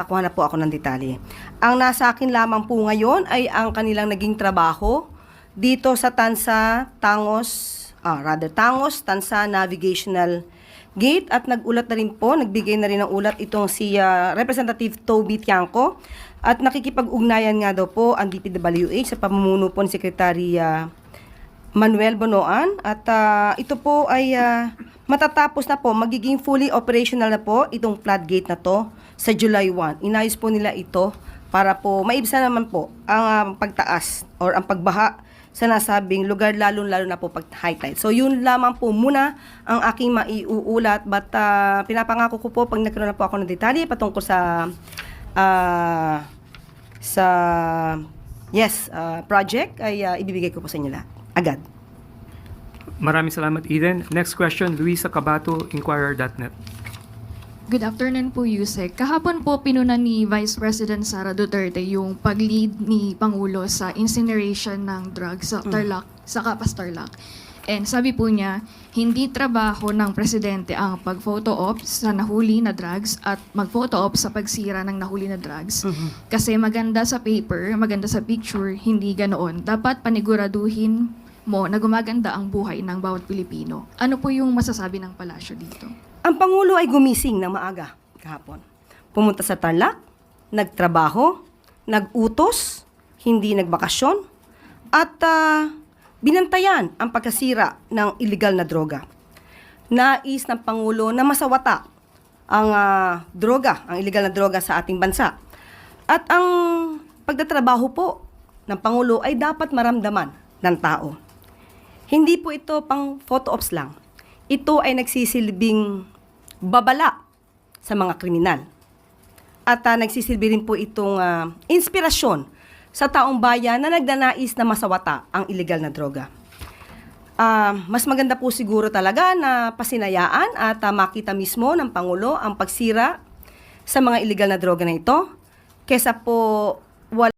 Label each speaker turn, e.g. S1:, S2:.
S1: Nakuha na po ako ng detalye. Ang nasa akin lamang po ngayon ay ang kanilang naging trabaho dito sa Tansa Tangos, ah, rather Tangos Tansa Navigational Gate. At nagulat na rin po, nagbigay na rin ng ulat itong si ah, Representative Toby Tiangco. At nakikipag-ugnayan nga daw po ang DPWH sa pamumuno po ni Secretary ah, Manuel Bonoan. At ah, ito po ay ah, matatapos na po, magiging fully operational na po itong floodgate na to sa July 1. Inayos po nila ito para po maibsan naman po ang ah, pagtaas or ang pagbaha sa nasabing lugar lalo-lalo na po pag high tide. So yun lamang po muna ang aking maiuulat but ah, pinapangako ko po pag nagkaroon na po ako ng detalye patungkol sa ah, sa yes ah, project ay ah, ibibigay ko po sa inyo lahat agad.
S2: Maraming salamat, Eden. Next question, Luisa Cabato, Inquirer.net.
S3: Good afternoon po, Yusek. Kahapon po pinuna ni Vice President Sara Duterte yung pag-lead ni Pangulo sa incineration ng drugs sa Tarlac, sa Kapas Tarlac. And sabi po niya, hindi trabaho ng presidente ang pag-photo op sa nahuli na drugs at mag-photo op sa pagsira ng nahuli na drugs. Kasi maganda sa paper, maganda sa picture, hindi ganoon. Dapat paniguraduhin mo na gumaganda ang buhay ng bawat Pilipino. Ano po yung masasabi ng palasyo dito?
S1: Ang Pangulo ay gumising ng maaga kahapon. Pumunta sa Tarlac, nagtrabaho, nagutos, hindi nagbakasyon, at ah, binantayan ang pagkasira ng illegal na droga. Nais ng Pangulo na masawata ang ah, droga, ang illegal na droga sa ating bansa. At ang pagtatrabaho po ng Pangulo ay dapat maramdaman ng tao. Hindi po ito pang photo ops lang. Ito ay nagsisilbing babala sa mga kriminal. At ah, nagsisilbi rin po itong ah, inspirasyon sa taong bayan na nagnanais na masawata ang illegal na droga. Ah, mas maganda po siguro talaga na pasinayaan at ah, makita mismo ng Pangulo ang pagsira sa mga illegal na droga na ito kesa po